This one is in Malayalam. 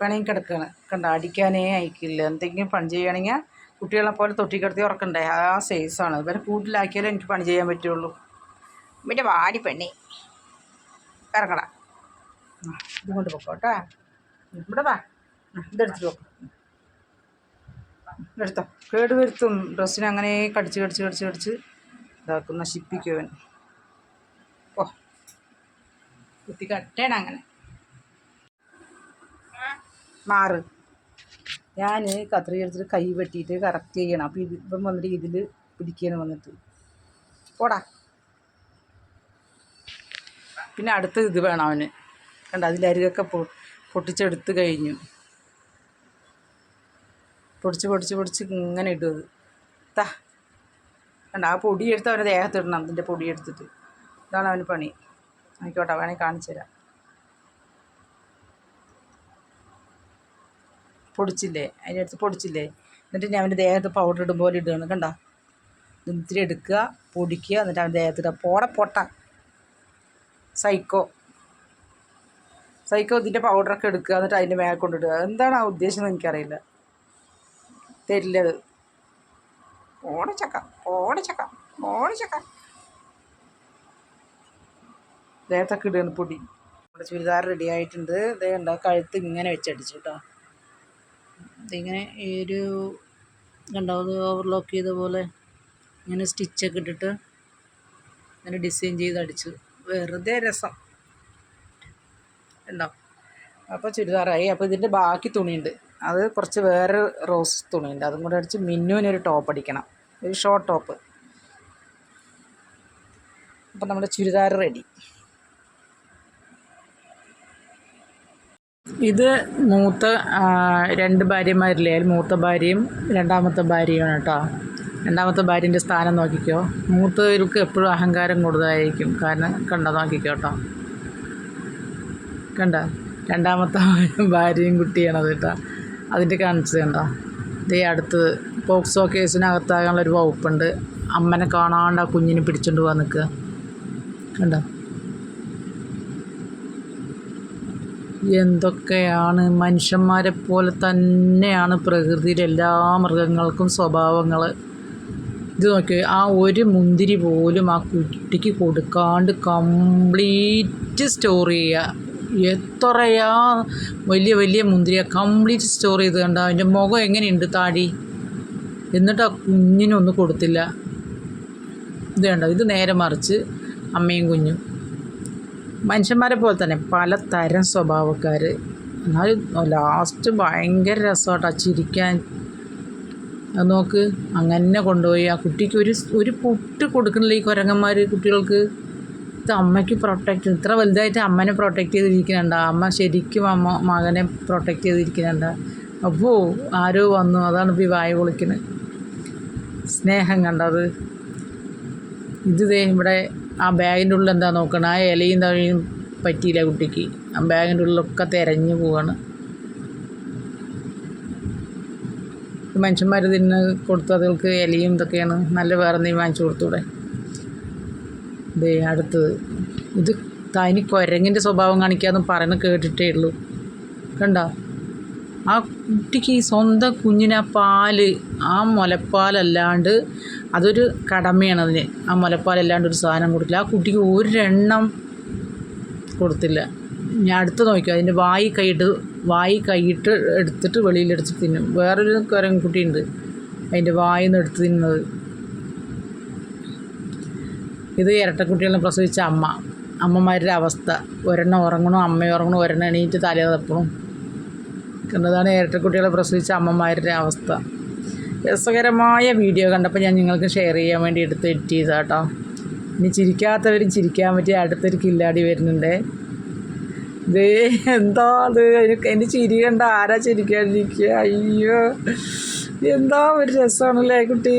പിണങ്ങി കിടക്കുകയാണ് കണ്ട അടിക്കാനേ അയക്കില്ല എന്തെങ്കിലും പണി ചെയ്യുകയാണെങ്കിൽ കുട്ടികളെ പോലെ തൊട്ടി കിടത്തി ഉറക്കണ്ടേ? ആ സൈസാണ് ഇവരെ കൂട്ടിലാക്കിയാലേ എനിക്ക് പണി ചെയ്യാൻ പറ്റുള്ളൂ. പിന്നെ വാടി പെണ്ണി. ഇറങ്ങടാ ഇതുകൊണ്ട് ഇത് കൊണ്ട് പൊക്കോട്ടാ ഇവിടെ വാ. ഇതെടുത്തു പോക്കോ. എടുത്തോ. കേട് വരുത്തും. ഡ്രസ്സിനെ അങ്ങനെ കടിച്ച് കടിച്ച് കടിച്ച് കടിച്ച് ഇതാക്കും നശിപ്പിക്കും ഓ കുത്തി കട്ടേണ അങ്ങനെ. മാറ് ഞാൻ കത്രി എടുത്തിട്ട് കൈ വെട്ടിയിട്ട് കറക്റ്റ് ചെയ്യണം. അപ്പോൾ ഇത് ഇപ്പം വന്നിട്ട് ഇതിൽ പിടിക്കണം വന്നിട്ട്. പോടാ. പിന്നെ അടുത്ത ഇത് വേണം അവന്. കണ്ട? അതിലരികൊക്കെ പൊ പൊട്ടിച്ചെടുത്ത് കഴിഞ്ഞു. പൊടിച്ച് പൊടിച്ച് പൊടിച്ച് ഇങ്ങനെ ഇടും അത്. താ കണ്ട? ആ പൊടിയെടുത്ത് അവന്റെ ദേഹത്തിടണം അതിന്റെ പൊടിയെടുത്തിട്ട്. ഇതാണ് അവന് പണി. ആയിക്കോട്ടെ വേണമെങ്കിൽ കാണിച്ചു തരാം. പൊടിച്ചില്ലേ? അതിന്റെ അടുത്ത് പൊടിച്ചില്ലേ? എന്നിട്ട് ഞാൻ അവന്റെ ദേഹത്ത് പൗഡർ ഇടും പോലെ ഇടുകയാണ് കണ്ട? ഇത്തിരി എടുക്കുക പൊടിക്കുക എന്നിട്ട് അവന്റെ ദേഹത്ത് ഇടുക. പോട പൊട്ട. സൈക്കോ സൈക്കോ ഇതിന്റെ പൗഡറൊക്കെ എടുക്കുക എന്നിട്ട് അതിന്റെ മേലെ കൊണ്ടിടുക എന്താണ് ആ ഉദ്ദേശം എനിക്കറിയില്ല. തരില്ലത് ഓടച്ചക്ക ഓടച്ചക്ക ഓടച്ചക്ക ദേഹത്തൊക്കെ ഇടുകയാണ് പൊടി. നമ്മുടെ ചുരിദാർ റെഡി ആയിട്ടുണ്ട്. ദേ ഉണ്ടാ കഴുത്ത് ഇങ്ങനെ വെച്ചടിച്ചു കേട്ടോ. ഇതിങ്ങനെ ഈ ഒരു കണ്ടോ അത് ഓവർലോക്ക് ചെയ്ത പോലെ ഇങ്ങനെ സ്റ്റിച്ചൊക്കെ ഇട്ടിട്ട് ഇങ്ങനെ ഡിസൈൻ ചെയ്ത് അടിച്ചു വെറുതെ രസം. ഉണ്ടോ അപ്പോൾ ചുരിദാറായി. അപ്പോൾ ഇതിന്റെ ബാക്കി തുണിയുണ്ട്. അത് കുറച്ച് വേറെ റോസ് തുണിയുണ്ട്. അതും കൂടെ അടിച്ച് മിന്നുവിനൊരു ടോപ്പ് അടിക്കണം. ഒരു ഷോർട്ട് ടോപ്പ് അപ്പം നമ്മുടെ ചുരിദാർ റെഡി ഇത് മൂത്ത രണ്ട് ഭാര്യമാരില്ലേ? അതിൽ മൂത്ത ഭാര്യയും രണ്ടാമത്തെ ഭാര്യയാണ് കേട്ടോ. രണ്ടാമത്തെ ഭാര്യന്റെ സ്ഥാനം നോക്കിക്കോ. മൂത്തവർക്ക് എപ്പോഴും അഹങ്കാരം കൂടുതലായിരിക്കും. കാരണം കണ്ടോ? നോക്കിക്കോ കേട്ടോ. കണ്ട? രണ്ടാമത്തെ ഭാര്യയും കുട്ടിയാണത് കേട്ടോ. അതിന്റെ കാണിച്ചത് കണ്ടോ? ഇതേ അടുത്തത്. പോക്സോ കേസിനകത്താകാനുള്ള ഒരു വകുപ്പുണ്ട്. അമ്മനെ കാണാണ്ട് ആ കുഞ്ഞിനെ പിടിച്ചുകൊണ്ട് പോകാൻ നിൽക്കുക. കണ്ടോ? എന്തൊക്കെയാണ്? മനുഷ്യന്മാരെ പോലെ തന്നെയാണ് പ്രകൃതിയിലെ എല്ലാ മൃഗങ്ങൾക്കും സ്വഭാവങ്ങൾ ഇത് നോക്കി ആ ഒരു മുന്തിരി പോലും ആ കുട്ടിക്ക് കൊടുക്കാണ്ട് കംപ്ലീറ്റ് സ്റ്റോർ ചെയ്യുക. എത്രയാ വലിയ വലിയ മുന്തിരിയ കംപ്ലീറ്റ് സ്റ്റോർ ചെയ്ത് കണ്ട അതിന്റെ മുഖം എങ്ങനെയുണ്ട് താടി? എന്നിട്ട് ആ കുഞ്ഞിനൊന്നും കൊടുത്തില്ല. ഇത് വേണ്ട ഇത് നേരെ മറിച്ച് അമ്മയും കുഞ്ഞും. മനുഷ്യന്മാരെ പോലെ തന്നെ പല തരം സ്വഭാവക്കാർ എന്നാലും ലാസ്റ്റ് ഭയങ്കര രസമാട്ടോ ചിരിക്കാൻ. നോക്ക് അങ്ങനെ കൊണ്ടുപോയി. ആ കുട്ടിക്ക് ഒരു ഒരു പുട്ട് കൊടുക്കണില്ല ഈ കുരങ്ങന്മാർ കുട്ടികൾക്ക്. ഇത് അമ്മയ്ക്ക് പ്രൊട്ടക്റ്റ് ഇത്ര വലുതായിട്ട് അമ്മനെ പ്രൊട്ടക്റ്റ് ചെയ്തിരിക്കുന്നുണ്ട്? അമ്മ ശരിക്കും അമ്മ മകനെ പ്രൊട്ടക്റ്റ് ചെയ്തിരിക്കുന്നുണ്ട്? അപ്പോ ആരോ വന്നു അതാണ് ഇപ്പോൾ ഈ വായ പൊളിക്കുന്നത് സ്നേഹം കണ്ടത്. ഇത് ഇവിടെ ആ ബാഗിന്റെ ഉള്ളിൽ എന്താ നോക്കണം? ആ ഇലയും തഴയും പറ്റിയില്ല കുട്ടിക്ക്? ആ ബാഗിന്റെ ഉള്ളിലൊക്കെ തിരഞ്ഞു പോവാണ്. മനുഷ്യന്മാർ തിന്ന് കൊടുത്തു അതുകൾക്ക് ഇലയും ഇതൊക്കെയാണ്. നല്ല വേറെ എന്തെങ്കിലും വാങ്ങിച്ചു കൊടുത്തൂടെ? ദേ അടുത്തത്. ഇത് തനി കുരങ്ങിന്റെ സ്വഭാവം കാണിക്കാന്ന് പറയുന്ന കേട്ടിട്ടേ ഉള്ളൂ. കണ്ടോ? ആ കുട്ടിക്ക് സ്വന്തം കുഞ്ഞിനാ ആ പാൽ ആ മുലപ്പാലല്ലാണ്ട് അതൊരു കടമയാണ് അതിന്. ആ മുലപ്പാലല്ലാണ്ട് ഒരു സാധനം കൊടുക്കില്ല ആ കുട്ടിക്ക് ഒരെണ്ണം കൊടുത്തില്ല. ഞാൻ അടുത്ത് നോക്കി അതിന്റെ വായി കൈയിട്ട് വായി കൈയിട്ട് എടുത്തിട്ട് വെളിയിലെടുത്ത് തിന്നും. വേറൊരു കുരങ്ങുകുട്ടിയുണ്ട് അതിന്റെ വായിൽ നിന്ന് എടുത്ത് തിന്നത്. ഇത് ഇരട്ടക്കുട്ടികളെ പ്രസവിച്ച അമ്മ. അമ്മമാരുടെ അവസ്ഥ. ഒരെണ്ണം ഉറങ്ങണോ? അമ്മ ഉറങ്ങണോ? ഒരെണ്ണം എണീറ്റ് തലേ തപ്പണം. കണ്ടതാണ് ഇരട്ടക്കുട്ടികളെ പ്രസവിച്ച അമ്മമാരുടെ അവസ്ഥ. രസകരമായ വീഡിയോ കണ്ടപ്പോൾ ഞാൻ നിങ്ങൾക്ക് ഷെയർ ചെയ്യാൻ വേണ്ടി എടുത്ത് എഡിറ്റ് ചെയ്താ കേട്ടോ ഇനി ചിരിക്കാത്തവരും ചിരിക്കാൻ പറ്റിയ അടുത്തൊരു കില്ലാടി വരുന്നുണ്ട്. ദേ എന്താ അത്? എന്റെ ചിരി കണ്ട ആരാ ചിരിക്കാണ്ടിരിക്കുക അയ്യോ എന്താ ഒരു രസമാണല്ലേ കുട്ടി?